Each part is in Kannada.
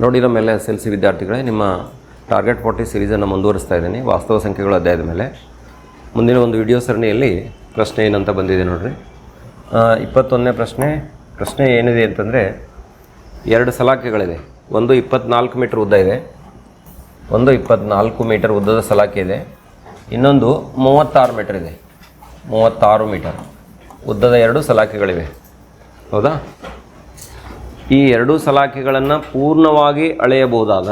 ನೋಡಿ, ನಮ್ಮ ಎಲ್ಲ ಎಸ್ ಎಲ್ ಸಿ ವಿದ್ಯಾರ್ಥಿಗಳೇ, ನಿಮ್ಮ ಟಾರ್ಗೆಟ್ ಫೋರ್ಟಿ ಸಿರೀಸನ್ನು ಮುಂದುವರಿಸ್ತಾ ಇದ್ದೀನಿ. ವಾಸ್ತವ ಸಂಖ್ಯೆಗಳು ಅಧ್ಯಾಯದ ಮೇಲೆ. ಮುಂದಿನ ಒಂದು ವಿಡಿಯೋ ಸರಣಿಯಲ್ಲಿ ಪ್ರಶ್ನೆ ಏನಂತ ಬಂದಿದೆ ನೋಡಿರಿ. ಇಪ್ಪತ್ತೊಂದನೇ ಪ್ರಶ್ನೆ. ಪ್ರಶ್ನೆ ಏನಿದೆ ಅಂತಂದರೆ, ಎರಡು ಸಲಾಕೆಗಳಿದೆ. ಒಂದು ಇಪ್ಪತ್ನಾಲ್ಕು ಮೀಟರ್ ಉದ್ದ ಇದೆ. ಒಂದು ಇಪ್ಪತ್ನಾಲ್ಕು ಮೀಟರ್ ಉದ್ದದ ಸಲಾಕೆ ಇದೆ. ಇನ್ನೊಂದು ಮೂವತ್ತಾರು ಮೀಟರ್ ಇದೆ. ಮೂವತ್ತಾರು ಮೀಟರ್ ಉದ್ದದ ಎರಡು ಸಲಾಕೆಗಳಿವೆ. ಹೌದಾ? ಈ ಎರಡೂ ಸಲಾಕೆಗಳನ್ನು ಪೂರ್ಣವಾಗಿ ಅಳೆಯಬಹುದಾದ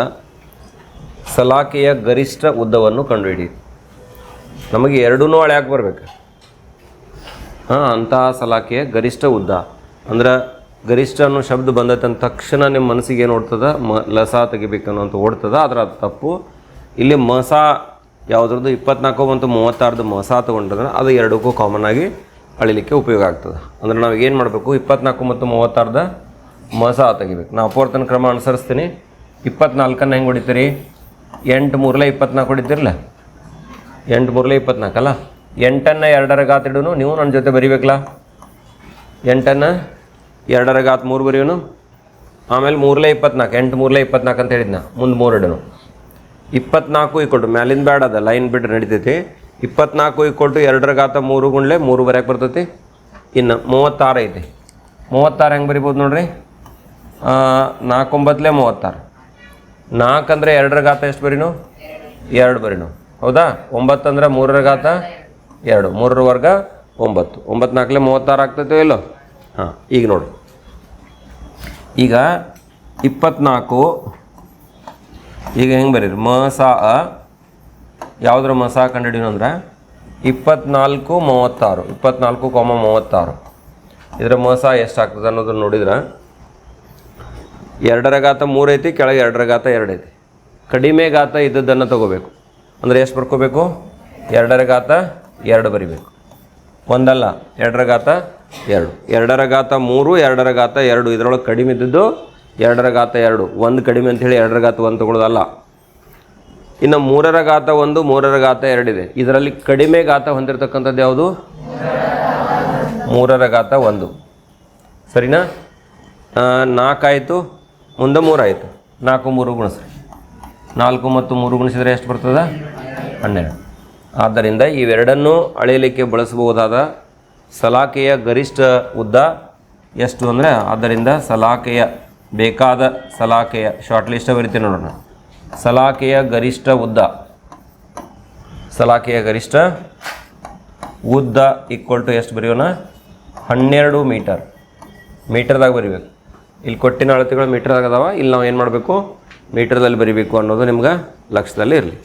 ಸಲಾಕೆಯ ಗರಿಷ್ಠ ಉದ್ದವನ್ನು ಕಂಡುಹಿಡಿಯಿರಿ ನಮಗೆ ಎರಡೂ ಅಳೆಯಕ್ಕೆ ಬರಬೇಕು. ಹಾಂ, ಅಂತಹ ಸಲಾಕೆಯ ಗರಿಷ್ಠ ಉದ್ದ. ಅಂದ್ರೆ ಗರಿಷ್ಠ ಅನ್ನೋ ಶಬ್ದ ಬಂದೈತೆ ತಕ್ಷಣ ನಿಮ್ಮ ಮನಸ್ಸಿಗೆ ಏನು ಓಡ್ತದ? ಮ, ಲಸ ತೆಗಿಬೇಕು ಅಂತ ಓಡ್ತದ. ಆದ್ರೆ ಅದು ತಪ್ಪು. ಇಲ್ಲಿ ಮಸ ಯಾವುದ್ರದ್ದು ಇಪ್ಪತ್ನಾಲ್ಕು ಮತ್ತು ಮೂವತ್ತಾರದು ಮಸ ತೊಗೊಂಡ್ರೆ ಅದು ಎರಡಕ್ಕೂ ಕಾಮನ್ ಆಗಿ ಅಳಿಲಿಕ್ಕೆ ಉಪಯೋಗ ಆಗ್ತದೆ. ಅಂದ್ರೆ ನಾವು ಏನು ಮಾಡಬೇಕು? ಇಪ್ಪತ್ನಾಲ್ಕು ಮತ್ತು ಮೂವತ್ತಾರದ ಮಸ ತೆಗಿಬೇಕು ನಾ ಅಪವರ್ತನ ಕ್ರಮ ಅನುಸರಿಸ್ತೀನಿ. ಇಪ್ಪತ್ನಾಲ್ಕನ್ನು ಹೆಂಗೆ ಹೊಡಿತೀರಿ? ಎಂಟು ಮೂರಲೆ ಇಪ್ಪತ್ನಾಲ್ಕು ಹೊಡಿತೀರಲ್ಲ? ಎಂಟು ಮೂರಲೆ ಇಪ್ಪತ್ನಾಲ್ಕಲ್ಲ? ಎಂಟನ್ನು ಎರಡರ ಗಾತ್ ಇಡೋನು, ನೀವು ನನ್ನ ಜೊತೆ ಬರಿಬೇಕಲ್ಲ? ಎಂಟನ್ನು ಎರಡರ ಗಾತ್ ಮೂರು ಬರೆಯೋನು, ಆಮೇಲೆ ಮೂರಲೆ ಇಪ್ಪತ್ನಾಲ್ಕು, ಎಂಟು ಮೂರಲೆ ಇಪ್ಪತ್ನಾಲ್ಕು ಅಂತ ಹೇಳಿದ್ನ, ಮುಂದೆ ಮೂರು ಇಡೋನು. ಇಪ್ಪತ್ನಾಲ್ಕು ಇಕ್ಕೊಟ್ಟು ಮ್ಯಾಲಿಂದ ಬೇಡ ಅದ, ಲೈನ್ ಬಿಟ್ಟು ನಡಿತೈತಿ. ಇಪ್ಪತ್ನಾಲ್ಕು ಇಕ್ಕೊಟ್ಟು ಎರಡರ ಗಾತ ಮೂರು ಗುಂಡ್ಲೆ ಮೂರು ಬರೆಯಕ್ಕೆ ಬರ್ತೈತಿ. ಇನ್ನು ಮೂವತ್ತಾರು ಐತಿ. ಮೂವತ್ತಾರು ಹೆಂಗೆ ಬರಿಬೋದು ನೋಡ್ರಿ? ನಾಲ್ಕೊಂಬತ್ತಲೆ ಮೂವತ್ತಾರು. ನಾಲ್ಕು ಅಂದರೆ ಎರಡರ ಗಾತ ಎಷ್ಟು ಬರೀನು? ಎರಡು ಬರೀನು. ಹೌದಾ? ಒಂಬತ್ತು ಅಂದ್ರೆ ಮೂರರ ಗಾತ ಎರಡು. ಮೂರರ ವರ್ಗ ಒಂಬತ್ತು. ಒಂಬತ್ತು ನಾಲ್ಕಲೇ ಮೂವತ್ತಾರು ಆಗ್ತೈತೋ ಇಲ್ಲೋ? ಹಾಂ, ಈಗ ನೋಡು. ಈಗ ಇಪ್ಪತ್ನಾಲ್ಕು, ಈಗ ಹೆಂಗೆ ಬರೀರಿ? ಮ, ಸಾ ಯಾವುದ್ರ ಮಸ ಕಂಡುಹಿಡಿಯೋಣ ಅಂದ್ರೆ ಇಪ್ಪತ್ನಾಲ್ಕು ಮೂವತ್ತಾರು. ಇಪ್ಪತ್ನಾಲ್ಕು, ಕೊಮ್ಮ ಮೂವತ್ತಾರು. ಇದರ ಎಷ್ಟು ಎಷ್ಟಾಗ್ತದೆ ಅನ್ನೋದನ್ನು ನೋಡಿದ್ರೆ ಎರಡರ ಗಾತ ಮೂರು ಐತಿ, ಕೆಳಗೆ ಎರಡರ ಗಾತ ಎರಡು ಐತಿ. ಕಡಿಮೆ ಗಾತ ಇದ್ದದ್ದನ್ನು ತಗೋಬೇಕು. ಅಂದರೆ ಎಷ್ಟು ಬರ್ಕೋಬೇಕು? ಎರಡರ ಗಾತ ಎರಡು ಬರಿಬೇಕು. ಒಂದಲ್ಲ ಎರಡರ ಗಾತ ಎರಡು. ಎರಡರ ಗಾತ ಮೂರು ಎರಡರ ಗಾತ ಎರಡು. ಇದರೊಳಗೆ ಕಡಿಮೆ ಇದ್ದದ್ದು ಎರಡರ ಗಾತ ಎರಡು. ಒಂದು ಕಡಿಮೆ ಅಂತ ಹೇಳಿ ಎರಡರ ಗಾತ ಒಂದು ತಗೊಳ್ಳೋದಲ್ಲ ಇನ್ನು ಮೂರರ ಗಾತ ಒಂದು ಮೂರರ ಗಾತ ಎರಡಿದೆ ಇದರಲ್ಲಿ ಕಡಿಮೆ ಗಾತ ಹೊಂದಿರತಕ್ಕಂಥದ್ದು ಯಾವುದು? ಮೂರರ ಗಾತ ಒಂದು. ಸರಿನಾ? ನಾಲ್ಕಾಯಿತು ಮುಂದೆ ಮೂರಾಯಿತು ನಾಲ್ಕು, ಮೂರು ಗುಣಿಸ್ರಿ. ನಾಲ್ಕು ಮತ್ತು ಮೂರು ಗುಣಿಸಿದರೆ ಎಷ್ಟು ಬರ್ತದೆ? ಹನ್ನೆರಡು. ಆದ್ದರಿಂದ ಇವೆರಡನ್ನೂ ಅಳೆಯಲಿಕ್ಕೆ ಬಳಸಬಹುದಾದ ಸಲಾಕೆಯ ಗರಿಷ್ಠ ಉದ್ದ ಎಷ್ಟು ಅಂದರೆ ಆದ್ದರಿಂದ ಸಲಾಕೆಯ ಬೇಕಾದ ಸಲಾಕೆಯ ಶಾರ್ಟ್ ಲಿಸ್ಟ ಬರಿತೀನಿ ನೋಡೋಣ. ಸಲಾಕೆಯ ಗರಿಷ್ಠ ಉದ್ದ. ಸಲಾಕೆಯ ಗರಿಷ್ಠ ಉದ್ದ ಈಕ್ವಲ್ ಟು ಎಷ್ಟು ಬರೆಯೋಣ? ಹನ್ನೆರಡು ಮೀಟರ್. ಮೀಟರ್ದಾಗ ಬರಿಬೇಕು. ಇಲ್ಲಿ ಕೊಟ್ಟಿನ ಅಳತೆಗಳು ಮೀಟ್ರದಾಗ ಅದಾವ ಇಲ್ಲಿ ನಾವು ಏನು ಮಾಡಬೇಕು? ಮೀಟ್ರದಲ್ಲಿ ಬರಿಬೇಕು ಅನ್ನೋದು ನಿಮ್ಗೆ ಲಕ್ಷ್ಯದಲ್ಲಿ ಇರಲಿ.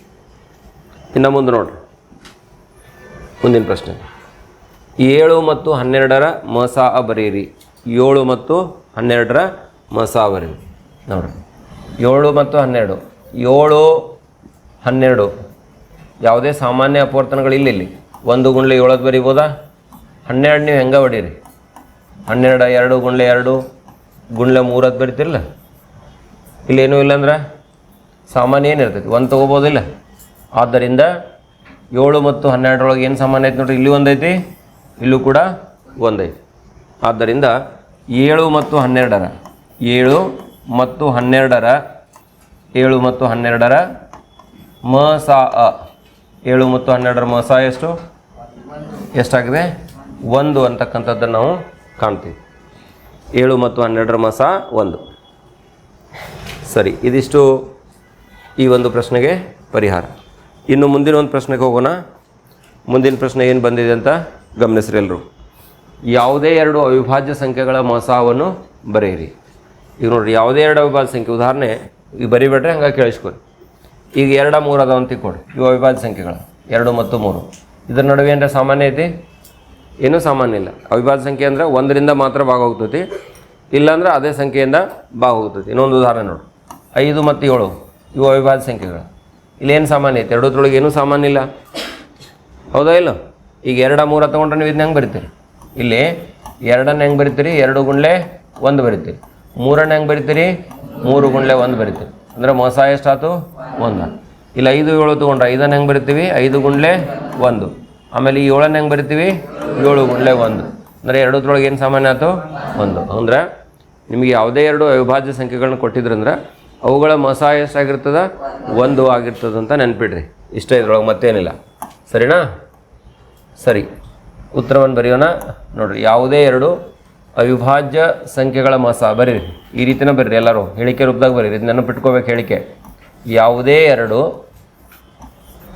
ಇನ್ನು ಮುಂದೆ ನೋಡ್ರಿ. ಮುಂದಿನ ಪ್ರಶ್ನೆ. ಏಳು ಮತ್ತು ಹನ್ನೆರಡರ ಮಸ ಬರೀರಿ ಏಳು ಮತ್ತು ಹನ್ನೆರಡರ ಮಸ ಬರೀರಿ ನೋಡ್ರಿ. ಏಳು ಮತ್ತು ಹನ್ನೆರಡು. ಏಳು, ಹನ್ನೆರಡು. ಯಾವುದೇ ಸಾಮಾನ್ಯ ಅಪವರ್ತನಗಳು ಇಲ್ಲಿ ಇಲ್ಲಿ. ಒಂದು ಗುಂಡ್ಲೆ ಏಳದು ಬರಿಬೋದಾ? ಹನ್ನೆರಡು ನೀವು ಹೆಂಗೆ ಹೊಡೀರಿ ಹನ್ನೆರಡು, ಎರಡು ಗುಂಡ್ಲೆ ಎರಡು. ಗುಂಡ್ಲೆ ಮೂರತ್ತು ಬರಿತಿರಲ್ಲ? ಇಲ್ಲೇನೂ ಇಲ್ಲಂದ್ರೆ ಸಾಮಾನ್ಯ ಏನಿರ್ತೈತಿ ಒಂದು ತೊಗೋಬೋದಿಲ್ಲ ಆದ್ದರಿಂದ ಏಳು ಮತ್ತು ಹನ್ನೆರಡರೊಳಗೆ ಏನು ಸಾಮಾನ್ಯ ಐತಿ ನೋಡ್ರಿ? ಇಲ್ಲಿ ಒಂದೈತಿ ಇಲ್ಲೂ ಕೂಡ ಒಂದೈತಿ ಆದ್ದರಿಂದ ಏಳು ಮತ್ತು ಹನ್ನೆರಡರ, ಏಳು ಮತ್ತು ಹನ್ನೆರಡರ, ಏಳು ಮತ್ತು ಹನ್ನೆರಡರ ಮ ಸಾ ಅ. ಏಳು ಮತ್ತು ಹನ್ನೆರಡರ ಮ ಸಾ ಎಷ್ಟು? ಎಷ್ಟಾಗಿದೆ? ಒಂದು ಅಂತಕ್ಕಂಥದ್ದನ್ನು ನಾವು ಕಾಣ್ತೀವಿ. ಏಳು ಮತ್ತು ಹನ್ನೆರಡರ ಮಾಸ ಒಂದು. ಸರಿ, ಇದಿಷ್ಟು ಈ ಒಂದು ಪ್ರಶ್ನೆಗೆ ಪರಿಹಾರ. ಇನ್ನು ಮುಂದಿನ ಒಂದು ಪ್ರಶ್ನೆಗೆ ಹೋಗೋಣ. ಮುಂದಿನ ಪ್ರಶ್ನೆ ಏನು ಬಂದಿದೆ ಅಂತ ಗಮನಿಸ್ರಿ ಎಲ್ಲರೂ ಯಾವುದೇ ಎರಡು ಅವಿಭಾಜ್ಯ ಸಂಖ್ಯೆಗಳ ಮಸಾವನ್ನು ಬರೆಯಿರಿ. ಈಗ ನೋಡಿರಿ, ಯಾವುದೇ ಎರಡು ಅವಿಭಾಜ್ಯ ಸಂಖ್ಯೆ, ಉದಾಹರಣೆ, ಈಗ ಬರಿಬೇಡ್ರೆ ಹಂಗೆ ಕೇಳಿಸ್ಕೊಳ್ಳಿ ಈಗ ಎರಡು, ಮೂರು ಅದಾವ ಅಂತ ಕೊಡಿ ಇವು ಅವಿಭಾಜ್ಯ ಸಂಖ್ಯೆಗಳು, ಎರಡು ಮತ್ತು ಮೂರು. ಇದರ ನಡುವೆ ಏನರ ಸಾಮಾನ್ಯ ಐತಿ? ಏನೂ ಸಾಮಾನ್ಯ ಇಲ್ಲ. ಅವಿಭಾಜ್ಯ ಸಂಖ್ಯೆ ಅಂದರೆ ಒಂದರಿಂದ ಮಾತ್ರ ಭಾಗ ಹೋಗ್ತೈತಿ ಇಲ್ಲಾಂದ್ರೆ ಅದೇ ಸಂಖ್ಯೆಯಿಂದ ಭಾಗ ಹೋಗ್ತೈತಿ ಇನ್ನೊಂದು ಉದಾಹರಣೆ ನೋಡು. ಐದು ಮತ್ತು ಏಳು, ಇವು ಅವಿಭಾಜ್ಯ ಸಂಖ್ಯೆಗಳು. ಇಲ್ಲಿ ಏನು ಸಾಮಾನ್ಯ ಐತೆ? ಎರಡದ್ರೊಳಗೆ ಏನೂ ಸಾಮಾನ್ಯ ಇಲ್ಲ. ಹೌದಾ ಇಲ್ಲ? ಈಗ ಎರಡ ಮೂರ ತೊಗೊಂಡ್ರೆ ನೀವು ಇದನ್ನ ಹೆಂಗೆ ಬರಿತೀರಿ? ಇಲ್ಲಿ ಎರಡನ್ನ ಹೆಂಗೆ ಬರಿತೀರಿ? ಎರಡು ಗುಂಡ್ಲೆ ಒಂದು ಬರಿತೀರಿ. ಮೂರನ್ನ ಹೆಂಗೆ ಬರಿತೀರಿ? ಮೂರು ಗುಂಡ್ಲೆ ಒಂದು ಬರಿತೀರಿ. ಅಂದರೆ ಮೋಸ ಎಷ್ಟಾಯ್ತು? ಒಂದು. ಇಲ್ಲಿ ಐದು ಏಳು ತೊಗೊಂಡ್ರೆ ಐದನ್ನು ಹೆಂಗೆ ಬರಿತೀವಿ? ಐದು ಗುಂಡ್ಲೆ ಒಂದು. ಆಮೇಲೆ ಈ ಏಳನ್ನ ಹೆಂಗೆ ಬರಿತೀವಿ? ಏಳು ಗುಂಡ್ಲೆ ಒಂದು. ಅಂದರೆ ಎರಡದ್ರೊಳಗೆ ಏನು ಸಾಮಾನ್ಯ ಆಯ್ತು? ಒಂದು. ಅಂದ್ರೆ ನಿಮಗೆ ಯಾವುದೇ ಎರಡು ಅವಿಭಾಜ್ಯ ಸಂಖ್ಯೆಗಳನ್ನ ಕೊಟ್ಟಿದ್ರಂದ್ರೆ ಅವುಗಳ ಮಸ ಎಷ್ಟಾಗಿರ್ತದ? ಒಂದು ಆಗಿರ್ತದ ಅಂತ ನೆನ್ಪಿಡ್ರಿ. ಇಷ್ಟ ಇದ್ರೊಳಗೆ ಮತ್ತೇನಿಲ್ಲ. ಸರಿನಾ? ಸರಿ. ಉತ್ತರವನ್ನು ಬರೆಯೋಣ. ನೋಡ್ರಿ, ಯಾವುದೇ ಎರಡು ಅವಿಭಾಜ್ಯ ಸಂಖ್ಯೆಗಳ ಮಸ. ಬರೀರಿ. ಈ ರೀತಿನ ಬರೀರಿ ಎಲ್ಲರೂ. ಹೇಳಿಕೆ ರೂಪದಾಗ ಬರೀರಿ. ಇದು ನೆನಪಿಟ್ಕೋಬೇಕು ಹೇಳಿಕೆ. ಯಾವುದೇ ಎರಡು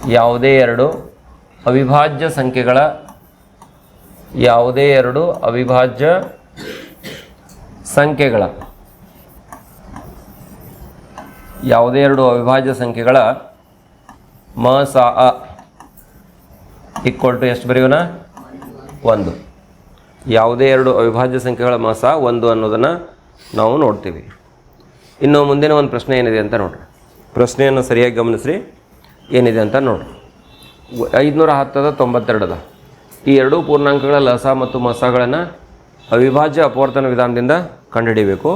ಯಾವುದೇ ಎರಡು ಅವಿಭಾಜ್ಯ ಸಂಖ್ಯೆಗಳ ಯಾವುದೇ ಎರಡು ಅವಿಭಾಜ್ಯ ಸಂಖ್ಯೆಗಳ ಯಾವುದೇ ಎರಡು ಅವಿಭಾಜ್ಯ ಸಂಖ್ಯೆಗಳ ಮ ಸ ಅ ಈಕ್ವಲ್ ಟು ಎಷ್ಟು ಬರೆಯೋಣ? ಒಂದು. ಯಾವುದೇ ಎರಡು ಅವಿಭಾಜ್ಯ ಸಂಖ್ಯೆಗಳ ಮಾಸ ಒಂದು ಅನ್ನೋದನ್ನು ನಾವು ನೋಡ್ತೀವಿ. ಇನ್ನು ಮುಂದಿನ ಒಂದು ಪ್ರಶ್ನೆ ಏನಿದೆ ಅಂತ ನೋಡ್ರಿ. ಪ್ರಶ್ನೆಯನ್ನು ಸರಿಯಾಗಿ ಗಮನಿಸ್ರಿ. ಏನಿದೆ ಅಂತ ನೋಡ್ರಿ. ಐದುನೂರ ಹತ್ತದ ತೊಂಬತ್ತೆರಡದ. ಈ ಎರಡೂ ಪೂರ್ಣಾಂಕಗಳ ಲಸ ಮತ್ತು ಮಸಗಳನ್ನು ಅವಿಭಾಜ್ಯ ಅಪವರ್ತನ ವಿಧಾನದಿಂದ ಕಂಡುಹಿಡಿಯಬೇಕು.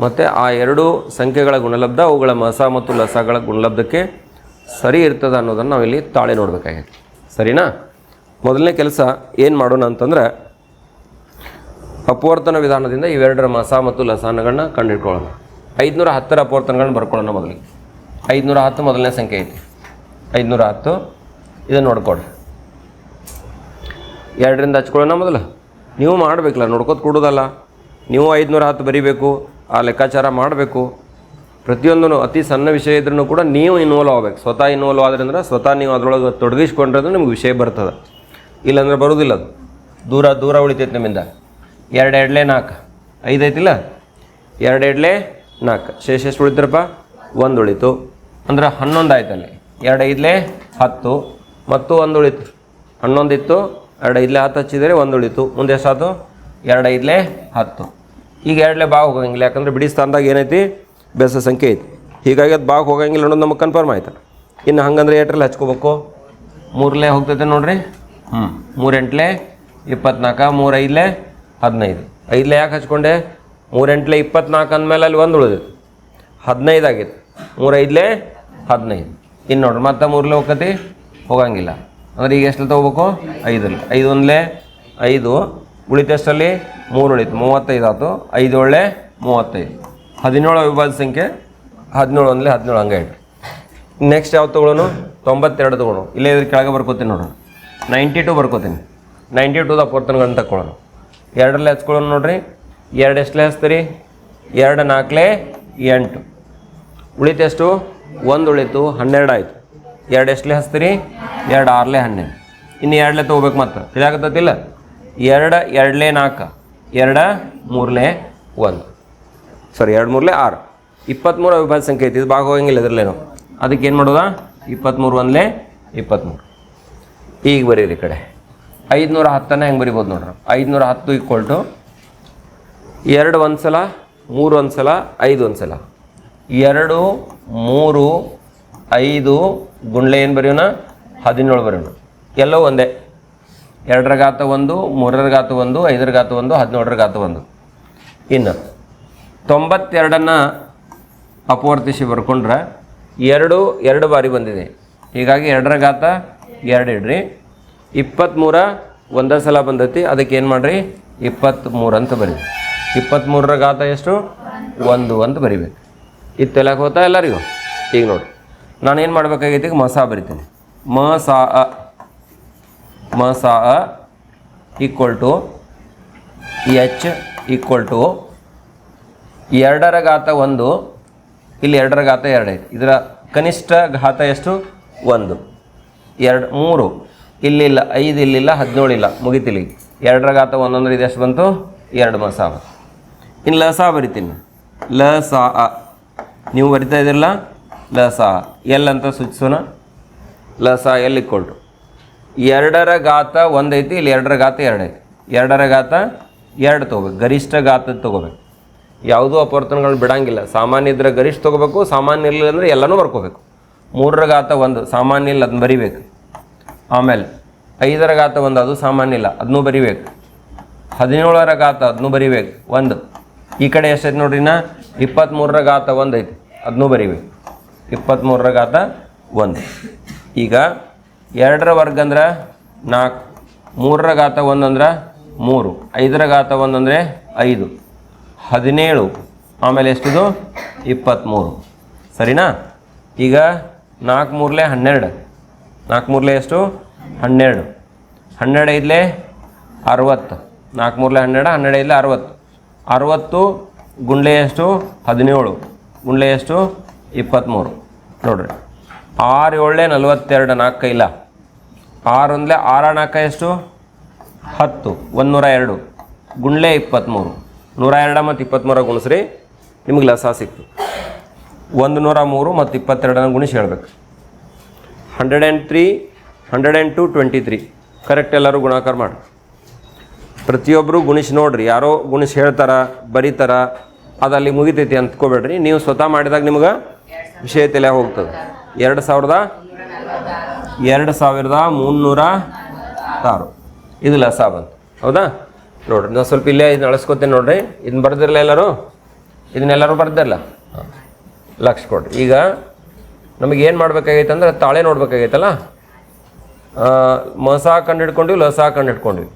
ಮತ್ತು ಆ ಎರಡು ಸಂಖ್ಯೆಗಳ ಗುಣಲಬ್ಧ, ಅವುಗಳ ಮಸ ಮತ್ತು ಲಸಗಳ ಗುಣಲಬ್ಧಕ್ಕೆ ಸರಿ ಇರ್ತದೆ ಅನ್ನೋದನ್ನು ನಾವಿಲ್ಲಿ ತಾಳೆ ನೋಡಬೇಕಾಗಿದೆ ಸರಿನಾ? ಮೊದಲನೇ ಕೆಲಸ ಏನು ಮಾಡೋಣ ಅಂತಂದ್ರೆ ಅಪವರ್ತನ ವಿಧಾನದಿಂದ ಇವೆರಡರ ಮಸ ಮತ್ತು ಲಸಾನಗಳನ್ನ ಕಂಡುಹಿಡ್ಕೊಳ್ಳೋಣ. ಐದುನೂರ ಹತ್ತರ ಅಪವರ್ತನಗಳನ್ನ ಬರ್ಕೊಳ್ಳೋಣ ಮೊದಲಿಗೆ. ಐದುನೂರ ಹತ್ತು ಮೊದಲನೇ ಸಂಖ್ಯೆ ಐತಿ. ಐದುನೂರ ಹತ್ತು ಇದನ್ನು ನೋಡ್ಕೊಡ್ರಿ ಎರಡರಿಂದ ಹಚ್ಕೊಳ್ಳೋಣ ಮೊದಲು. ನೀವು ಮಾಡಬೇಕಲ್ಲ, ನೋಡ್ಕೋತ ಕೊಡೋದಲ್ಲ. ನೀವು ಐದುನೂರ ಹತ್ತು ಬರೀಬೇಕು, ಆ ಲೆಕ್ಕಾಚಾರ ಮಾಡಬೇಕು. ಪ್ರತಿಯೊಂದೂ ಅತಿ ಸಣ್ಣ ವಿಷಯ ಇದ್ರೂ ಕೂಡ ನೀವು ಇನ್ವಾಲ್ವ್ ಆಗಬೇಕು. ಸ್ವತಃ ಇನ್ವಾಲ್ವ್ ಆದ್ರಿಂದ ಸ್ವತಃ ನೀವು ಅದರೊಳಗೆ ತೊಡಗಿಸ್ಕೊಂಡ್ರೆ ನಿಮ್ಗೆ ವಿಷಯ ಬರ್ತದೆ. ಇಲ್ಲಾಂದ್ರೆ ಬರೋದಿಲ್ಲ ಅದು. ದೂರ ದೂರ ಉಳಿತೈತೆ ನಿಮ್ಮಿಂದ. ಎರಡು ಎಡ್ಲೆ ನಾಲ್ಕು. ಐದು ಐತಿಲ್ಲ? ಎರಡು ಎಡ್ಲೆ ನಾಲ್ಕು. ಶೇಷ ಎಷ್ಟು ಉಳಿತ್ರಪ್ಪ? ಒಂದು ಉಳಿತು. ಅಂದ್ರೆ ಹನ್ನೊಂದು ಆಯ್ತಲ್ಲಿ. ಎರಡು ಐದಲೇ ಹತ್ತು. ಮತ್ತು ಒಂದು ಉಳಿತು ಹನ್ನೊಂದು ಇತ್ತು ಎರಡು ಇಲ್ಲೇ ಹತ್ತು ಹಚ್ಚಿದರೆ ಒಂದು ಉಳಿತು ಮುಂದೆ ಎಷ್ಟಾಯ್ತು ಎರಡು ಇದ್ಲೆ ಹತ್ತು. ಈಗ ಎರಡಲೇ ಬಾವು ಹೋಗಂಗಿಲ್ಲ, ಯಾಕಂದ್ರೆ ಬಿಡಿ ಸ್ಥಾನದಾಗ ಏನೈತಿ? ಬೆಸ ಸಂಖ್ಯೆ ಐತಿ. ಹೀಗಾಗಿ ಅದು ಬಾವು ಹೋಗಂಗಿಲ್ಲ ಅನ್ನೋದು ನಮಗೆ ಕನ್ಫರ್ಮ್ ಆಯ್ತು. ಇನ್ನು ಹಂಗಂದ್ರೆ ಏಟ್ರಲ್ಲಿ ಹಚ್ಕೋಬೇಕು? ಮೂರಲೇ ಹೋಗ್ತೈತೆ ನೋಡ್ರಿ. ಹ್ಞೂ ಮೂರೆಂಟ್ಲೆ ಇಪ್ಪತ್ನಾಲ್ಕು ಮೂರು ಐದ್ಲೆ ಹದಿನೈದು. ಐದಲೇ ಯಾಕೆ ಹಚ್ಕೊಂಡೆ? ಮೂರೆಂಟ್ಲೆ ಇಪ್ಪತ್ನಾಲ್ಕು ಅಂದಮೇಲೆ ಅಲ್ಲಿ ಒಂದು ಉಳಿದಿತ್ತು. ಹದಿನೈದು ಆಗಿತ್ತು. ಮೂರು ಹದಿನೈದು. ಇನ್ನು ನೋಡ್ರಿ, ಮತ್ತೆ ಮೂರಲೇ ಹೋಗತಿ ಹೋಗಂಗಿಲ್ಲ. ಅಂದರೆ ಈಗ ಎಷ್ಟು ತೊಗೋಬೇಕು? ಐದಲ್ಲಿ. ಐದು ಒಂದ್ಲೆ ಐದು. ಉಳಿತಷ್ಟಲ್ಲಿ ಮೂರು ಉಳಿತು. ಮೂವತ್ತೈದು ಆಯ್ತು ಐದು ಒಳ್ಳೆ ಮೂವತ್ತೈದು. ಹದಿನೇಳು ಅವಿಭಾಜ್ಯ ಸಂಖ್ಯೆ ಹದಿನೇಳು ಒಂದ್ಲೆ ಹದಿನೇಳು ಹಂಗೆ ಇಡ್ರಿ ನೆಕ್ಸ್ಟ್ ಯಾವ್ದು ತೊಗೊಳೋನು ತೊಂಬತ್ತೆರಡು ತೊಗೊಳು ಇಲ್ಲೇ ಇದ್ರ ಕೆಳಗೆ ಬರ್ಕೋತೀನಿ ನೋಡೋಣ ನೈಂಟಿ ಟು ಬರ್ಕೋತೀನಿ ನೈಂಟಿ ಟೂದ ಪೋರ್ತನ ಗಂಟೆ ತಗೊಳ್ಳೋಣ ಎರಡರಲ್ಲಿ ಹಚ್ಕೊಳ್ಳೋಣ ನೋಡ್ರಿ. ಎರಡು ಎಷ್ಟಲೇ ಹಚ್ತೀರಿ? ಎರಡು ನಾಲ್ಕಲೇ ಎಂಟು. ಉಳಿತೆಷ್ಟು ಒಂದು ಉಳಿತು. ಹನ್ನೆರಡು ಆಯಿತು. ಎರಡು ಎಷ್ಟಲೇ ಹಚ್ತೀರಿ? ಎರಡು ಆರ್ಲೆ ಹನ್ನೆರಡು ಇನ್ನು ಎರಡಲೇ ತೊಗೋಬೇಕು ಮತ್ತೆ. ತಿಳಿಯಾಕತ್ತತಿಲ್ಲ ಎರಡು, ಎರಡಲೇ ನಾಲ್ಕು. ಎರಡು, ಮೂರಲೇ ಒಂದು. ಸಾರಿ ಎರಡು, ಮೂರಲೇ ಆರು. ಇಪ್ಪತ್ತ್ಮೂರು ಅವಿಭಾಜ್ಯ ಸಂಖ್ಯೆ ಐತಿ. ಇದು ಭಾಗ ಹೋಗಂಗಿಲ್ಲ ಇದರಲ್ಲೇನು. ಅದಕ್ಕೆ ಏನು ಮಾಡೋದಾ? ಇಪ್ಪತ್ತ್ಮೂರು ಒಂದಲೇ ಇಪ್ಪತ್ತ್ಮೂರು ಈಗ ಬರೀರಿ ಈ ಕಡೆ. ಐದುನೂರ ಹತ್ತನೇ ಹೆಂಗೆ ಬರಿಬೋದು ನೋಡ್ರಿ. ಐದುನೂರ ಹತ್ತು ಈಕ್ವಲ್ ಟು ಎರಡು ಒಂದು ಸಲ ಮೂರು ಒಂದು ಸಲ ಐದು ಒಂದು ಸಲ ಎರಡು, ಮೂರು ಐದು ಗುಂಡ್ಲೆ ಏನು ಬರೆಯೋಣ? ಹದಿನೇಳು ಬರೆಯೋಣ. ಎಲ್ಲೋ ಒಂದೇ. ಎರಡರ ಘಾತ ಒಂದು ಮೂರರ ಘಾತ ಒಂದು ಐದರ ಘಾತ ಒಂದು ಹದಿನೇಳರ ಘಾತ ಒಂದು. ಇನ್ನು, ತೊಂಬತ್ತೆರಡನ್ನು ಅಪವರ್ತಿಸಿ ಬರ್ಕೊಂಡ್ರೆ ಎರಡು ಎರಡು ಬಾರಿ ಬಂದಿದೆ. ಹೀಗಾಗಿ ಎರಡರ ಘಾತ ಎರಡು ಇಡ್ರಿ. ಇಪ್ಪತ್ತ್ಮೂರ ಒಂದೇ ಸಲ ಬಂದೈತಿ. ಅದಕ್ಕೆ ಏನು ಮಾಡಿರಿ? ಇಪ್ಪತ್ತ್ಮೂರು ಅಂತ ಬರೀ ಇಪ್ಪತ್ತ್ಮೂರರ ಘಾತ ಎಷ್ಟು? ಒಂದು ಅಂತ ಬರಿಬೇಕು. ಇತ್ತೆಲ್ಲಕ್ಕೆ ಹೋತಾ ಎಲ್ಲರಿಗೂ? ಈಗ ನೋಡಿ. ನಾನು ಏನು ಮಾಡ್ಬೇಕಾಗೈತಿ? ಈಗ ಮಸಾ ಬರಿತೀನಿ. ಮ ಸಾ ಅ ಮ ಸಾ ಅ equal to H equal to ಎರಡರ ಘಾತ ಒಂದು, ಇಲ್ಲಿ ಎರಡರ ಘಾತ ಎರಡು ಐತಿ. ಇದರ ಕನಿಷ್ಠ ಘಾತ ಎಷ್ಟು? ಒಂದು. ಎರಡು, ಮೂರು. ಇಲ್ಲಿಲ್ಲ, ಐದು ಇಲ್ಲಿಲ್ಲ, ಹದಿನೇಳು ಇಲ್ಲ. ಮುಗಿತಿಲಿ ಎರಡರ ಘಾತ ಒಂದೊಂದ್ರೆ ಇದೆಷ್ಟು ಬಂತು? ಎರಡು ಮಸ ಇನ್ನು ಲ ಸಾ ಬರಿತೀನಿ. ಲ ಸಾ ಅ. ನೀವು ಬರಿತಾ ಇದ್ದಿರಲ್ಲ? ಲ ಸಾ ಎಲ್ ಅಂತ ಸೂಚಿಸೋಣ? ಲಸ ಎಲ್ ಇಕ್ಕೊಳ್ರು ಎರಡರ ಗಾತ ಒಂದೈತಿ, ಇಲ್ಲಿ ಎರಡರ ಗಾತ ಎರಡೈತಿ. ಎರಡರ ಗಾತ ಎರಡು ತೊಗೋಬೇಕು. ಗರಿಷ್ಠ ಗಾತದ ತೊಗೋಬೇಕು. ಯಾವುದೂ ಅಪವರ್ತನಗಳು ಬಿಡಂಗಿಲ್ಲ. ಸಾಮಾನ್ಯ ಇದ್ರೆ ಗರಿಷ್ಠ ತೊಗೋಬೇಕು, ಸಾಮಾನ್ಯ ಇಲ್ಲ ಅಂದರೆ ಎಲ್ಲನೂ ಬರ್ಕೋಬೇಕು. ಮೂರರ ಗಾತ ಒಂದು, ಸಾಮಾನ್ಯ ಇಲ್ಲ, ಅದನ್ನ ಬರಿಬೇಕು. ಆಮೇಲೆ, ಐದರ ಗಾತ ಒಂದು, ಅದು ಸಾಮಾನ್ಯ ಇಲ್ಲ, ಅದನ್ನೂ ಬರಿಬೇಕು. ಹದಿನೇಳರ ಗಾತ ಅದನ್ನೂ ಬರಿಬೇಕು. ಒಂದು. ಈ ಕಡೆ ಎಷ್ಟೈತೆ ನೋಡ್ರಿ ನಾ ಇಪ್ಪತ್ತ್ಮೂರರ ಗಾತ ಒಂದು ಐತಿ ಅದನ್ನೂ ಬರಿಬೇಕು. ಇಪ್ಪತ್ತ್ಮೂರರ ಘಾತ ಒಂದು. ಈಗ ಎರಡರ ವರ್ಗ ಅಂದ್ರೆ ನಾಲ್ಕು. ಮೂರರ ಘಾತ ಒಂದು ಅಂದ್ರೆ ಮೂರು. ಐದರ ಘಾತ ಒಂದಂದರೆ ಐದು. ಹದಿನೇಳು. ಆಮೇಲೆ ಎಷ್ಟಿದು? ಇಪ್ಪತ್ತ್ಮೂರು ಸರಿನಾ? ಈಗ ನಾಲ್ಕು ಮೂರಲೆ ಹನ್ನೆರಡು. ನಾಲ್ಕು ಮೂರಲೆ ಎಷ್ಟು? ಹನ್ನೆರಡು. ಹನ್ನೆರಡು ಐದಲೆ ಅರವತ್ತು. ನಾಲ್ಕು ಮೂರಲೆ ಹನ್ನೆರಡು ಹನ್ನೆರಡು ಐದಲೆ ಅರವತ್ತು. ಅರವತ್ತು ಗುಂಡ್ಲೆ ಎಷ್ಟು? ಹದಿನೇಳು. ಗುಂಡ್ಲೆ ಎಷ್ಟು? ಇಪ್ಪತ್ತ್ಮೂರು ನೋಡ್ರಿ. ಆರು ಏಳೇ ನಲ್ವತ್ತೆರಡು ನಾಲ್ಕು ಇಲ್ಲ. ಆರು ಒಂದಲೇ ಆರ ನಾಲ್ಕು ಎಷ್ಟು? ಹತ್ತು. ಒಂದು ನೂರ ಎರಡು. ಗುಂಡ್ಲೆ ಇಪ್ಪತ್ತ್ಮೂರು ನೂರ ಎರಡು ಮತ್ತು ಇಪ್ಪತ್ತ್ಮೂರ ಗುಣಿಸ್ರಿ, ನಿಮ್ಗೆ ಲಸ ಸಿಕ್ತು. ಒಂದು ನೂರ ಮೂರು ಮತ್ತು ಇಪ್ಪತ್ತೆರಡನ ಗುಣಿಸಿ ಹೇಳ್ಬೇಕು. Hundred and three, hundred and two, twenty three. Correct ಎಲ್ಲರೂ ಗುಣಾಕಾರ ಮಾಡಿ. ಪ್ರತಿಯೊಬ್ಬರು ಗುಣಿಸಿ ನೋಡ್ರಿ. ಯಾರೋ ಗುಣಿಸಿ ಹೇಳ್ತಾರ, ಬರೀತಾರ ಅದಲ್ಲಿ ಮುಗಿತೈತಿ ಅಂದ್ಕೋಬೇಡ್ರಿ ನೀವು ಸ್ವತಃ ಮಾಡಿದಾಗ ನಿಮ್ಗೆ ವಿಷಯ ತಲೆ ಹೋಗ್ತದೆ. ಎರಡು ಸಾವಿರದ ಎರಡು ಸಾವಿರದ ಮುನ್ನೂರ ಆರು. ಇದು ಲಸ ಬಂತು ಹೌದಾ? ನೋಡ್ರಿ ನಾನು ಸ್ವಲ್ಪ ಇಲ್ಲೇ ಇದನ್ನ ಅಳಿಸ್ಕೊತೇನೆ ನೋಡ್ರಿ. ಇದನ್ನ ಬರ್ದಿರಲ್ಲ ಎಲ್ಲರೂ? ಇದನ್ನೆಲ್ಲರೂ ಬರ್ದಿರಲ್ಲ ಲಕ್ಷ ಕೊಡ್ರಿ. ಈಗ ನಮಗೆ ಏನು ಮಾಡ್ಬೇಕಾಗೈತೆ ಅಂದ್ರೆ ತಾಳೆ ನೋಡ್ಬೇಕಾಗೈತಲ್ಲ? ಮಸ ಕಂಡು ಹಿಡ್ಕೊಂಡ್ವಿ ಲಸ ಕಂಡು ಹಿಡ್ಕೊಂಡ್ವಿ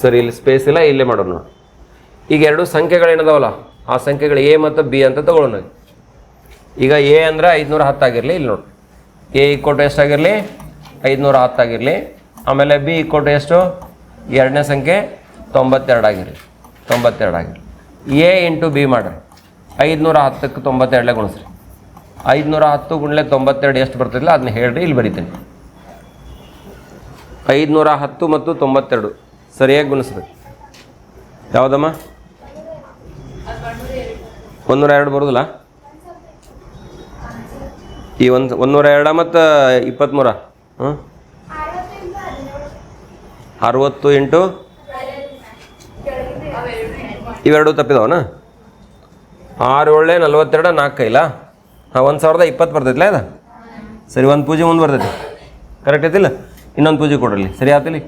ಸರಿ, ಇಲ್ಲಿ ಸ್ಪೇಸ್ ಇಲ್ಲ, ಇಲ್ಲೇ ಮಾಡೋಣ ಈಗ ಎರಡು ಸಂಖ್ಯೆಗಳೇನದಾವಲ್ಲ? ಆ ಸಂಖ್ಯೆಗಳು ಎ ಮತ್ತು ಬಿ ಅಂತ ತಗೊಳ್ಳೋಣ. ಈಗ ಎ ಅಂದರೆ ಐದುನೂರ ಹತ್ತಾಗಿರಲಿ ಇಲ್ಲಿ ನೋಡಿ. ಎ ಇಕ್ಕೋಟು ಎಷ್ಟಾಗಿರಲಿ ಐದುನೂರ ಹತ್ತಾಗಿರಲಿ ಆಮೇಲೆ ಬಿ ಇಕ್ಕೋಟು ಎಷ್ಟು? ಎರಡನೇ ಸಂಖ್ಯೆ ತೊಂಬತ್ತೆರಡು ಆಗಿರಲಿ. ತೊಂಬತ್ತೆರಡು ಆಗಿರಲಿ. ಎ ಇಂಟು ಬಿ ಮಾಡ್ರಿ. ಐದುನೂರ ಹತ್ತಕ್ಕೆ ತೊಂಬತ್ತೆರಡಲೇ ಗುಣಿಸ್ರಿ. ಐದುನೂರ ಹತ್ತು ಗುಣಲೆ ತೊಂಬತ್ತೆರಡು ಎಷ್ಟು ಬರ್ತಿಲ್ಲ ಅದನ್ನ ಹೇಳ್ರಿ, ಇಲ್ಲಿ ಬರಿತೀನಿ. ಐದುನೂರ ಹತ್ತು ಮತ್ತು ತೊಂಬತ್ತೆರಡು. ಸರಿಯಾಗಿ ಗುಣಿಸ್ಬೇಕು ಯಾವುದಮ್ಮ? ಒಂದೂರ ಎರಡು ಬರೋದಿಲ್ಲ? ಈ ಒಂದು ಒಂದೂರ ಎರಡು ಮತ್ತು ಇಪ್ಪತ್ತ್ಮೂರ ಹ್ಞೂ ಅರವತ್ತು ಎಂಟು? ಇವೆರಡು ತಪ್ಪಿದವನ? ಆರು ಏಳೆ ನಲ್ವತ್ತೆರಡು ನಾಲ್ಕು ಇಲ್ಲ ಹಾಂ, ಒಂದು ಸಾವಿರದ ಇಪ್ಪತ್ತು ಬರ್ತೈತಿಲ್ಲ ಅದು ಸರಿ, ಒಂದು ಪೂಜೆ ಮುಂದೆ ಬರ್ತೈತಿ. ಕರೆಕ್ಟ್ ಐತಿಲ್ಲ? ಇನ್ನೊಂದು ಪೂಜೆ ಕೊಡ್ರಿ ಸರಿ ಆತಿಲಿ?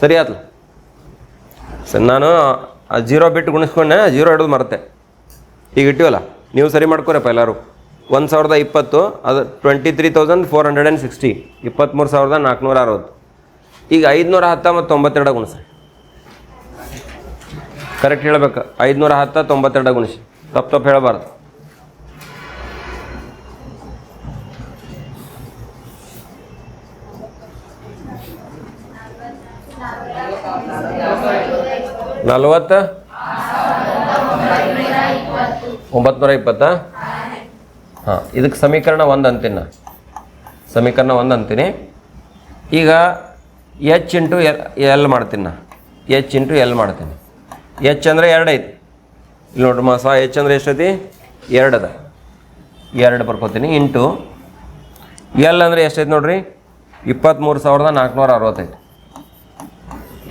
ಸರಿ ಆತಲ್ಲ ಸರಿ, ನಾನು ಆ ಜೀರೋ ಬಿಟ್ಟು ಗುಣಿಸ್ಕೊಂಡೆ ಜೀರೋ ಹಿಡಿದು ಮರತೆ. ಈಗ ಇಟ್ಟಿವಲ್ಲ, ನೀವು ಸರಿ ಮಾಡ್ಕೊರಪ್ಪ ಎಲ್ಲರೂ. ಒಂದು ಸಾವಿರದ ಇಪ್ಪತ್ತು, ಅದು twenty three thousand four hundred and sixty ಇಪ್ಪತ್ತ್ಮೂರು ಸಾವಿರದ ನಾಲ್ಕುನೂರ ಅರವತ್ತು ಈಗ ಐದುನೂರ ಹತ್ತ ಮತ್ತು ತೊಂಬತ್ತೆರಡು ಗುಣಿಸಿ ಕರೆಕ್ಟ್ ಹೇಳಬೇಕು. ಐದುನೂರ ಹತ್ತ, ತೊಂಬತ್ತೆರಡು ಗುಣಿಸಿ ತಪ್ಪು ತಪ್ಪು ಹೇಳಬಾರ್ದು. ನಲ್ವತ್ತು? ಒಂಬತ್ತು ಇಪ್ಪತ್ತ ಹಾಂ, ಇದಕ್ಕೆ ಸಮೀಕರಣ ಒಂದು ಅಂತೀನಿ ನಾ ಸಮೀಕರಣ ಒಂದು ಅಂತೀನಿ. ಈಗ ಎಚ್ ಇಂಟು ಎಲ್ ಎಲ್ ಮಾಡ್ತೀನಿ? ನಾ ಎಚ್ ಇಂಟು ಎಲ್ ಮಾಡ್ತೀನಿ. ಎಚ್ ಅಂದರೆ ಎರಡು ಐತಿ. ಇಲ್ಲಿ ನೋಡ್ರಿ ಮಾಸ ಎಚ್ ಅಂದರೆ ಎಷ್ಟೈತಿ? ಎರಡು ಅದ. ಎರಡು ಬರ್ಕೋತೀನಿ, ಇಂಟು ಎಲ್ ಅಂದರೆ ಎಷ್ಟೈತಿ ನೋಡ್ರಿ? ಇಪ್ಪತ್ತ್ಮೂರು ಸಾವಿರದ ನಾಲ್ಕುನೂರ ಅರವತ್ತೈದು.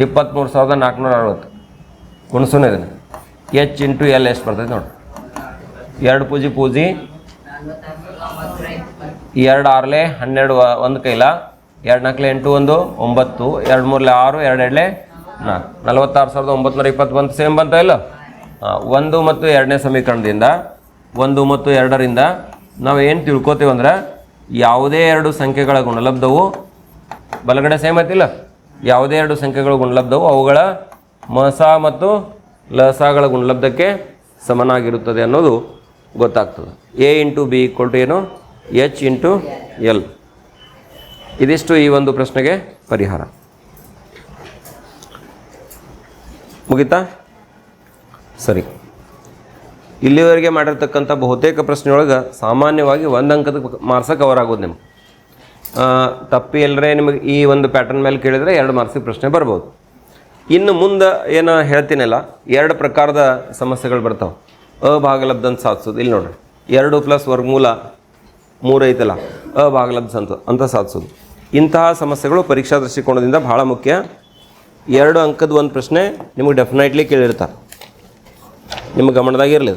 ಇಪ್ಪತ್ತ್ಮೂರು ಸಾವಿರದ ನಾಲ್ಕುನೂರ ಅರವತ್ತು. ಗುಣಸೂನ ಇದನ್ನು. ಎಚ್ ಇಂಟು ಎಲ್ ಎಷ್ಟು ಬರ್ತೈತಿ ನೋಡ್ರಿ? ಎರಡು ಪೂಜಿ ಪೂಜಿ. ಎರಡು ಆರ್ಲೆ, ಹನ್ನೆರಡು ಒಂದು ಕೈಲ. ಎರಡು ನಾಲ್ಕಲೆ ಎಂಟು ಒಂದು, ಒಂಬತ್ತು. ಎರಡು ಮೂರಲೆ ಆರು, ಎರಡು ಎರಡಲೆ ನಾಲ್ಕು. ನಲವತ್ತಾರು ಸಾವಿರದ ಒಂಬತ್ತುನೂರ ಇಪ್ಪತ್ತು ಬಂತು ಸೇಮ್ ಬಂತ ಇಲ್ಲ? ಒಂದು ಮತ್ತು ಎರಡನೇ ಸಮೀಕರಣದಿಂದ, ಒಂದು ಮತ್ತು ಎರಡರಿಂದ ನಾವು ಏನು ತಿಳ್ಕೊತೀವಿ ಅಂದ್ರೆ ಯಾವುದೇ ಎರಡು ಸಂಖ್ಯೆಗಳ ಗುಣಲಬ್ಧವು ಬಲಗಡೆ ಸೇಮ್ ಆಯ್ತಿಲ್ಲ? ಯಾವುದೇ ಎರಡು ಸಂಖ್ಯೆಗಳು ಗುಣಲಬ್ಧವು ಅವುಗಳ ಮಸ ಮತ್ತು ಲಸಗಳ ಗುಣಲಬ್ಧಕ್ಕೆ ಸಮನಾಗಿರುತ್ತದೆ ಅನ್ನೋದು ಗೊತ್ತಾಗ್ತದೆ. A into B equal to ಏನು? ಎಚ್ ಇಂಟು ಎಲ್ ಇದಿಷ್ಟು ಈ ಒಂದು ಪ್ರಶ್ನೆಗೆ ಪರಿಹಾರ. ಮುಗಿತಾ? ಸರಿ. ಇಲ್ಲಿವರೆಗೆ ಮಾಡಿರ್ತಕ್ಕಂಥ ಬಹುತೇಕ ಪ್ರಶ್ನೆಯೊಳಗೆ ಸಾಮಾನ್ಯವಾಗಿ ಒಂದು ಅಂಕದ ಮಾರ್ಸ ಕವರ್ ಆಗೋದು ನಿಮ್ಗೆ. ತಪ್ಪಿ ಎಲ್ಲರೇ ನಿಮಗೆ ಈ ಒಂದು ಪ್ಯಾಟರ್ನ್ ಮೇಲೆ ಕೇಳಿದರೆ ಎರಡು ಮಾರ್ಕ್ಸಿಗೆ ಪ್ರಶ್ನೆ ಬರ್ಬೋದು. ಇನ್ನು ಮುಂದೆ ಏನು ಹೇಳ್ತೀನಲ್ಲ, ಎರಡು ಪ್ರಕಾರದ ಸಮಸ್ಯೆಗಳು ಬರ್ತಾವೆ. ಅಭಾಗಲಬ್ಧ ಅಂತ ಸಾಧಿಸೋದು. ಇಲ್ಲಿ ನೋಡ್ರಿ, ಎರಡು ಪ್ಲಸ್ ವರ್ಗಮೂಲ ಮೂರು ಐತಲ್ಲ ಅಭಾಗಲಬ್ಧ ಅಂತ ಅಂತ ಸಾಧಿಸೋದು. ಇಂತಹ ಸಮಸ್ಯೆಗಳು ಪರೀಕ್ಷಾ ದೃಷ್ಟಿಕೋನದಿಂದ ಭಾಳ ಮುಖ್ಯ. ಎರಡು ಅಂಕದ ಒಂದು ಪ್ರಶ್ನೆ ನಿಮಗೆ ಡೆಫಿನೆಟ್ಲಿ ಕೇಳಿರ್ತಾರೆ. ನಿಮ್ಮ ಗಮನದಾಗಿರಲಿ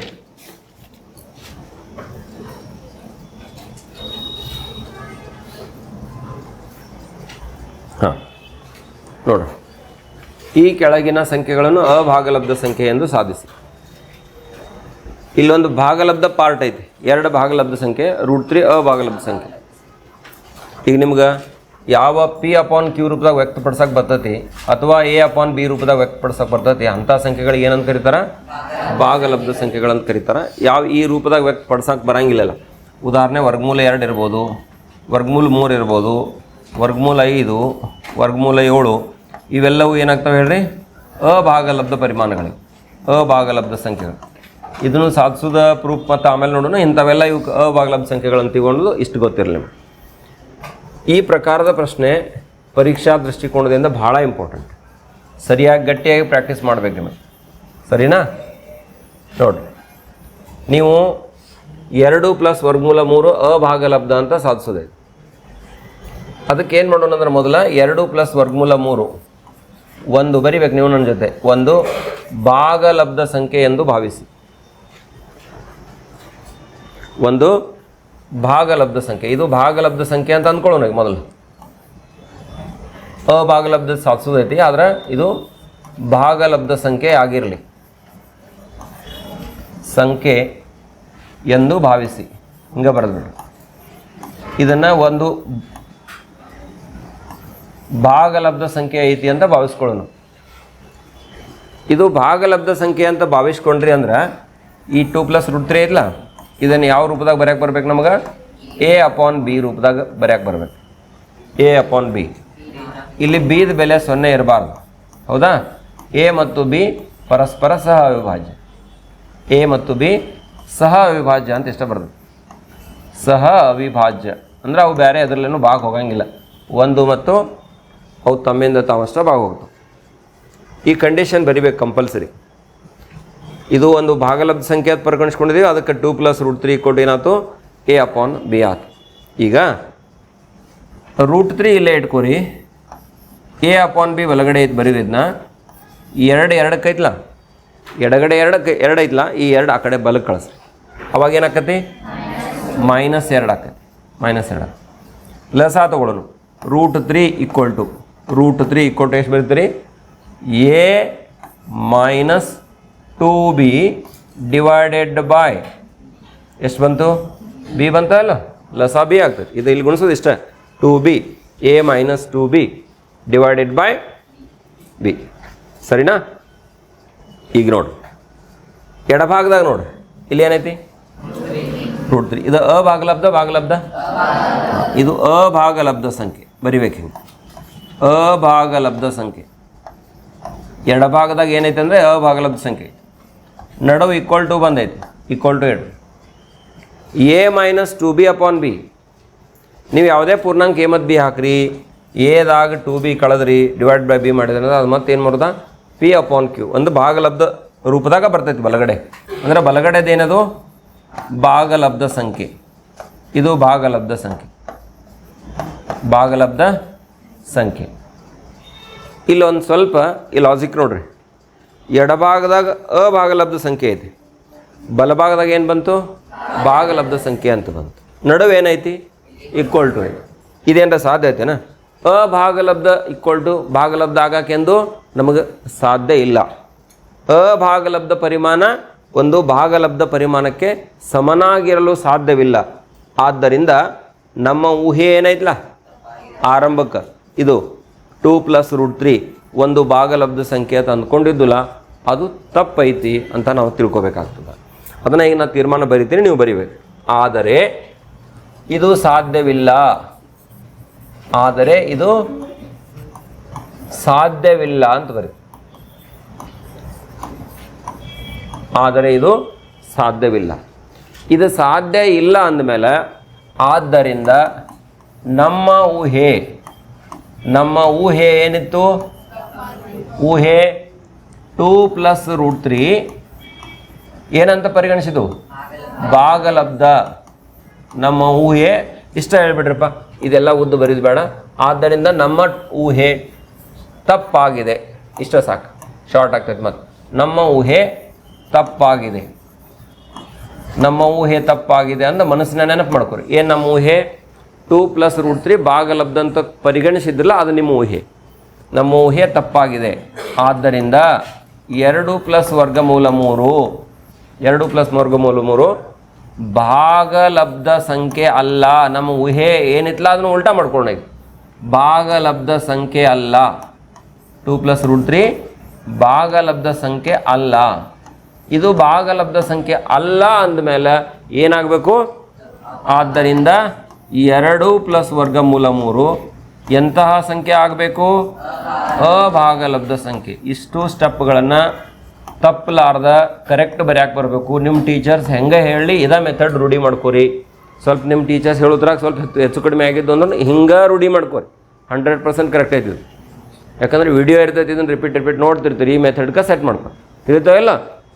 ಹಾಂ, ನೋಡ್ರಿ. ಈ ಕೆಳಗಿನ ಸಂಖ್ಯೆಗಳನ್ನು ಅಭಾಗಲಬ್ಧ ಸಂಖ್ಯೆ ಎಂದು ಸಾಧಿಸಿ. ಇಲ್ಲೊಂದು ಭಾಗಲಬ್ಧ ಪಾರ್ಟ್ ಐತಿ. ಎರಡು ಭಾಗಲಬ್ಧ ಸಂಖ್ಯೆ ರೂಟ್ ತ್ರೀ ಭಾಗಲಬ್ಧ ಸಂಖ್ಯೆ. ಈಗ ನಿಮ್ಗೆ ಯಾವ ಪಿ ಅಪಾನ್ ಕ್ಯೂ ರೂಪದಾಗ ವ್ಯಕ್ತಪಡಿಸಕ್ಕೆ ಬರ್ತೈತಿ ಅಥವಾ ಎ ಅಪಾನ್ ಬಿ ರೂಪದಾಗ ವ್ಯಕ್ತಪಡಿಸಕ್ಕೆ ಬರ್ತೈತಿ ಅಂಥ ಸಂಖ್ಯೆಗಳು ಏನಂತ ಕರೀತಾರೆ? ಭಾಗಲಬ್ಧ ಸಂಖ್ಯೆಗಳಂತ ಕರೀತಾರೆ. ಯಾವ ಈ ರೂಪದಾಗ ವ್ಯಕ್ತಪಡ್ಸಕ್ಕೆ ಬರಂಗಿಲ್ಲ ಉದಾಹರಣೆ ವರ್ಗಮೂಲ ಎರಡು ಇರ್ಬೋದು, ವರ್ಗಮೂಲ ಮೂರು ಇರ್ಬೋದು, ವರ್ಗಮೂಲ ಐದು, ವರ್ಗಮೂಲ ಏಳು, ಇವೆಲ್ಲವೂ ಏನಾಗ್ತವೆ ಹೇಳ್ರಿ? ಅಭಾಗಲಬ್ಧ ಪರಿಮಾಣಗಳು ಅಭಾಗಲಬ್ಧ ಸಂಖ್ಯೆಗಳು. ಇದನ್ನು ಸಾಧಿಸೋದ ಪ್ರೂಫ್ ಮತ್ತು ಆಮೇಲೆ ನೋಡೋಣ. ಇಂಥವೆಲ್ಲ ಇವಕ್ಕೆ ಅಭಾಗಲಬ್ಧ ಸಂಖ್ಯೆಗಳನ್ನು ತಗೊಂಡು ಇಷ್ಟು ಗೊತ್ತಿರಲಿ. ಈ ಪ್ರಕಾರದ ಪ್ರಶ್ನೆ ಪರೀಕ್ಷಾ ದೃಷ್ಟಿಕೋನದಿಂದ ಭಾಳ ಇಂಪಾರ್ಟೆಂಟ್ ಸರಿಯಾಗಿ ಗಟ್ಟಿಯಾಗಿ ಪ್ರಾಕ್ಟೀಸ್ ಮಾಡಬೇಕು ನಿಮಗೆ. ಸರಿನಾ? ನೋಡಿರಿ. ನೀವು ಎರಡು ಪ್ಲಸ್ ವರ್ಗಮೂಲ ಮೂರು ಅಭಾಗಲಬ್ಧ ಅಂತ ಸಾಧಿಸೋದೆ. ಅದಕ್ಕೆ ಏನು ಮಾಡೋಣ ಅಂದ್ರೆ ಮೊದಲ ಎರಡು ಪ್ಲಸ್ ವರ್ಗಮೂಲ ಮೂರು. ಒಂದು ಬರಿಬೇಕು ನೀವು ನನ್ನ ಜೊತೆ. ಒಂದು ಭಾಗಲಬ್ಧ ಸಂಖ್ಯೆ ಎಂದು ಭಾವಿಸಿ. ಒಂದು ಭಾಗಲಬ್ಧ ಸಂಖ್ಯೆ. ಇದು ಭಾಗಲಬ್ಧ ಸಂಖ್ಯೆ ಅಂತ ಅಂದ್ಕೊಳ್ಳೋಣ ಮೊದಲು. ಅಭಾಗಲಬ್ಧ ಸಾಧಿಸೋದೈತಿ ಆದರೆ ಇದು ಭಾಗಲಬ್ಧ ಸಂಖ್ಯೆ ಆಗಿರಲಿ. ಸಂಖ್ಯೆ ಎಂದು ಭಾವಿಸಿ. ಹಿಂಗೆ ಬರೆದ್ಬಿಡ್ರಿ ಇದನ್ನು ಒಂದು ಭಾಗಲಬ್ಧ ಸಂಖ್ಯೆ ಐತಿ ಅಂತ ಭಾವಿಸ್ಕೊಳ್ಳೋಣ. ಇದು ಭಾಗಲಬ್ಧ ಸಂಖ್ಯೆ ಅಂತ ಭಾವಿಸ್ಕೊಂಡ್ರಿ ಅಂದ್ರೆ ಈ ಟೂ ಪ್ಲಸ್ ರೂಟ್ ತ್ರೀ ಐತ್ಲ? ಇದನ್ನು ಯಾವ ರೂಪದಾಗ ಬರ್ಯಾಕೆ ಬರ್ಬೇಕು ನಮಗೆ? ಎ ಅಪಾನ್ ಬಿ ರೂಪದಾಗ ಬರ್ಯಾಕೆ ಬರ್ಬೇಕು. ಎ ಅಪಾನ್ ಬಿ ಇಲ್ಲಿ ಬಿದ ಬೆಲೆ ಸೊನ್ನೆ ಇರಬಾರ್ದು. ಹೌದಾ? ಎ ಮತ್ತು ಬಿ ಪರಸ್ಪರ ಸಹ ಅವಿಭಾಜ್ಯ. ಎ ಮತ್ತು ಬಿ ಸಹ ಅವಿಭಾಜ್ಯ ಅಂತ ಇಷ್ಟ ಬರ್ತದೆ ಸಹ ಅವಿಭಾಜ್ಯ. ಅಂದ್ರೆ ಅವು ಬೇರೆ ಅದರಲ್ಲೇನು ಭಾಗ ಹೋಗಂಗಿಲ್ಲ. ಒಂದು ಮತ್ತು ಅವು ತಮ್ಮಿಂದ ತಾವಷ್ಟ ಭಾಗ ಹೋಗ್ತವೆ. ಈ ಕಂಡೀಷನ್ ಬರಿಬೇಕು ಕಂಪಲ್ಸರಿ ಇದು ಒಂದು ಭಾಗಲಬ್ಧ ಸಂಖ್ಯೆ ಅಂತ ಪರಿಗಣಿಸ್ಕೊಂಡಿದ್ದೀವಿ ಅದಕ್ಕೆ ಟೂ ಪ್ಲಸ್ ರೂಟ್ ತ್ರೀ ಕೊಟ್ಟು ಏನಾಯ್ತು? ಎ ಅಪಾನ್ ಬಿ ಆತ್ ಈಗ ರೂಟ್ ತ್ರೀ ಇಲ್ಲೇ ಇಟ್ಕೋರಿ. ಎ ಅಪಾನ್ ಬಿ ಒಳಗಡೆ ಐತೆ ಬರೀದಿದ್ನ ಎರಡು ಎರಡಕ್ಕೆ ಐತ್ಲ ಎಡಗಡೆ ಎರಡಕ್ಕೆ, ಎರಡು ಐತ್ಲ? ಈ ಎರಡು ಆ ಕಡೆ ಬಲಕ್ಕೆ ಕಳಿಸ್ರಿ. ಅವಾಗ ಏನಾಕತಿ ಮೈನಸ್ ಎರಡು ಆಕತಿ ಮೈನಸ್ ಎರಡು. ಲಸ ತಗೊಳ್ಳೋನು root three equal to root three equal to ಎಷ್ಟು ಬರೀತೀರಿ? A minus two B divided by. ಎಷ್ಟು ಬಂತು? ಬಿ ಬಂತಲ್ಲ ಲಸ ಬಿ ಆಗ್ತದೆ. ಇದು ಇಲ್ಲಿ ಗುಣಿಸೋದು ಇಷ್ಟ. Two B, A minus two B divided by B. ಸರಿನಾ? ಈಗ ನೋಡು. ಎಡಭಾಗದಾಗ ನೋಡು. ಇಲ್ಲಿ ಏನೈತಿ? Root three. ಇದು ಅಭಾಗಲಬ್ಧ ಭಾಗಲಬ್ಧ ಇದು ಅಭಾಗಲಬ್ಧ ಸಂಖ್ಯೆ. ಬರಿಬೇಕು ಹಿಂಗೆ. ಅಭಾಗಲಬ್ಧ ಸಂಖ್ಯೆ. ಎಡಭಾಗದಾಗ ಏನೈತೆ ಅಂದರೆ ಅಭಾಗಲಬ್ಧ ಸಂಖ್ಯೆ. ನಡುವು ಈಕ್ವಲ್ ಟು ಬಂದೈತೆ. ಈಕ್ವಲ್ ಟು ಎರಡು. A minus two B upon B ನೀವು ಯಾವುದೇ ಪೂರ್ಣಾಂಕ ಎ ಮತ್ತು ಬಿ ಹಾಕ್ರಿ. ಎದಾಗ ಟು ಬಿ ಕಳೆದ್ರಿ ಡಿವೈಡ್ ಬೈ ಬಿ ಮಾಡಿದ್ರೆ ಅದು ಮತ್ತೆ ಏನು ಮಾಡ್ದ? ಪಿ ಅಪಾನ್ ಕ್ಯೂ ಒಂದು ಭಾಗಲಬ್ಧ ರೂಪದಾಗ ಬರ್ತೈತಿ ಬಲಗಡೆ. ಅಂದರೆ ಬಲಗಡೆದೇನದು ಭಾಗಲಬ್ಧ ಸಂಖ್ಯೆ. ಇದು ಭಾಗಲಬ್ಧ ಸಂಖ್ಯೆ. ಭಾಗಲಬ್ಧ ಸಂಖ್ಯೆ. ಇಲ್ಲೊಂದು ಸ್ವಲ್ಪ ಈ ಲಾಜಿಕ್ ನೋಡ್ರಿ. ಎಡಭಾಗದಾಗ ಅಭಾಗಲಬ್ಧ ಸಂಖ್ಯೆ ಐತಿ. ಬಲಭಾಗದಾಗ ಏನು ಬಂತು? ಭಾಗಲಬ್ಧ ಸಂಖ್ಯೆ ಅಂತ ಬಂತು. ನಡುವೆ ಏನೈತಿ? ಈಕ್ವಲ್ ಟು ಇದೇನರ ಸಾಧ್ಯ ಐತೆನಾ? ಅಭಾಗಲಬ್ಧ ಈಕ್ವಲ್ ಟು ಭಾಗಲಬ್ಧ ಆಗಕ್ಕೆಂದು ನಮಗೆ ಸಾಧ್ಯ ಇಲ್ಲ. ಅಭಾಗಲಬ್ಧ ಪರಿಮಾಣ ಒಂದು ಭಾಗಲಬ್ಧ ಪರಿಮಾಣಕ್ಕೆ ಸಮನಾಗಿರಲು ಸಾಧ್ಯವಿಲ್ಲ. ಆದ್ದರಿಂದ ನಮ್ಮ ಊಹೆ ಏನೈತಲ್ಲ ಆರಂಭಕ್ಕೆ. ಇದು ಟೂ ಪ್ಲಸ್ ರೂಟ್ ತ್ರೀ ಒಂದು ಭಾಗಲಬ್ಧ ಅಂತ ಅಂದ್ಕೊಂಡಿದ್ದಿಲ್ಲ ಅದು ತಪ್ಪೈತಿ ಅಂತ ನಾವು ತಿಳ್ಕೊಬೇಕಾಗ್ತದೆ. ಅದನ್ನು ಈಗ ನಾನು ತೀರ್ಮಾನ ಬರಿತೀನಿ, ನೀವು ಬರಿಬೇಕು. ಆದರೆ, ಇದು ಸಾಧ್ಯವಿಲ್ಲ. ಆದರೆ, ಇದು ಸಾಧ್ಯವಿಲ್ಲ ಅಂತ ಬರಿ. ಆದರೆ, ಇದು ಸಾಧ್ಯವಿಲ್ಲ. ಇದು ಸಾಧ್ಯ ಇಲ್ಲ ಅಂದಮೇಲೆ, ಆದ್ದರಿಂದ ನಮ್ಮ ಊಹೆ ನಮ್ಮ ಊಹೆ ಏನಿತ್ತು? ಊಹೆ ಟೂ ಪ್ಲಸ್ ರೂಟ್ ತ್ರೀ. ಏನಂತ ಪರಿಗಣಿಸಿದು ಭಾಗಲಬ್ಧ. ನಮ್ಮ ಊಹೆ, ಇಷ್ಟ ಹೇಳ್ಬಿಡ್ರಿಪ್ಪ, ಇದೆಲ್ಲ ಉದ್ದು ಬರೀದು ಬೇಡ. ಆದ್ದರಿಂದ ನಮ್ಮ ಊಹೆ ತಪ್ಪಾಗಿದೆ. ಇಷ್ಟ ಸಾಕು. ಶಾರ್ಟ್ ಆಗ್ತೈತೆ ಮತ್ತು. ನಮ್ಮ ಊಹೆ ತಪ್ಪಾಗಿದೆ. ನಮ್ಮ ಊಹೆ ತಪ್ಪಾಗಿದೆ ಅಂತ ಮನಸ್ಸಿನ ನೆನಪು ಮಾಡ್ಕೊರಿ. ಏನು ನಮ್ಮ ಊಹೆ? ಟೂ ಪ್ಲಸ್ ರೂಟ್ ತ್ರೀ, ಭಾಗಲಬ್ಧ ಅಂತ ಪರಿಗಣಿಸಿದ್ರಲ್ಲ, ಅದು ನಿಮ್ಮ ಊಹೆ. ನಮ್ಮ ಊಹೆ ತಪ್ಪಾಗಿದೆ. ಆದ್ದರಿಂದ ಎರಡು ಪ್ಲಸ್ ವರ್ಗಮೂಲ ಮೂರು, ಎರಡು ಪ್ಲಸ್ ವರ್ಗಮೂಲ ಮೂರು ಭಾಗಲಬ್ಧ ಸಂಖ್ಯೆ ಅಲ್ಲ. ನಮ್ಮ ಊಹೆ ಏನಿತ್ತಲ್ಲ, ಅದನ್ನು ಉಲ್ಟಾ ಮಾಡ್ಕೊಂಡು ಭಾಗಲಬ್ಧ ಸಂಖ್ಯೆ ಅಲ್ಲ. ಟೂ ಪ್ಲಸ್ ರೂಟ್ ತ್ರೀ, ಭಾಗಲಬ್ಧ ಸಂಖ್ಯೆ ಅಲ್ಲ. ಇದು ಭಾಗಲಬ್ಧ ಸಂಖ್ಯೆ ಅಲ್ಲ ಅಂದಮೇಲೆ ಏನಾಗಬೇಕು? ಆದ್ದರಿಂದ ಎರಡು ಪ್ಲಸ್ ವರ್ಗಮೂಲ ಮೂರು ಎಂತಹ ಸಂಖ್ಯೆ ಆಗಬೇಕು? ಅಭಾಗಲಬ್ಧ ಸಂಖ್ಯೆ. ಇಷ್ಟು ಸ್ಟೆಪ್ಗಳನ್ನು ತಪ್ಪಲಾರ್ದ ಕರೆಕ್ಟ್ ಬರ್ಯಾಕೆ ಬರಬೇಕು. ನಿಮ್ಮ ಟೀಚರ್ಸ್ ಹೆಂಗೆ ಹೇಳಿ ಇದೇ ಮೆಥಡ್ ರೂಢಿ ಮಾಡ್ಕೋರಿ. ಸ್ವಲ್ಪ ನಿಮ್ಮ ಟೀಚರ್ಸ್ ಹೇಳೋದ್ರಾಗ ಸ್ವಲ್ಪ ಹೆಚ್ಚು- ಹೆಚ್ಚು ಕಡಿಮೆ ಆಗಿದ್ದು ಅಂದ್ರೆ ಹಿಂಗೆ ರೂಢಿ ಮಾಡ್ಕೋರಿ. ಹಂಡ್ರೆಡ್ ಪರ್ಸೆಂಟ್ ಕರೆಕ್ಟ್ ಆಯ್ತದೆ ಯಾಕಂದ್ರೆ ವಿಡಿಯೋ ಇರ್ತೈತಿ, ಇದನ್ನು ರಿಪೀಟ್ ರಿಪೀಟ್ ನೋಡ್ತಿರ್ತೀರಿ. ಈ ಮೆಥಡ್ಗೆ ಸೆಟ್ ಮಾಡ್ಕೊ. ಇಲ್ಲ?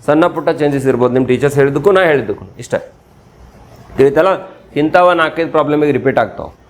ಸಣ್ಣ ಪುಟ್ಟ ಚೇಂಜಸ್ ಇರ್ಬೋದು. ನಿಮ್ಮ ಟೀಚರ್ಸ್ ಹೇಳಿದ್ದಕ್ಕೂ ನಾ ಹೇಳಿದ್ದಕ್ಕೂ. ಇಷ್ಟ. ತಿಳಿತಲ್ಲ ಇಂಥವ ನಾಲ್ಕೈದು ಪ್ರಾಬ್ಲಮಿಗೆ ರಿಪೀಟ್ ಆಗ್ತಾವೆ.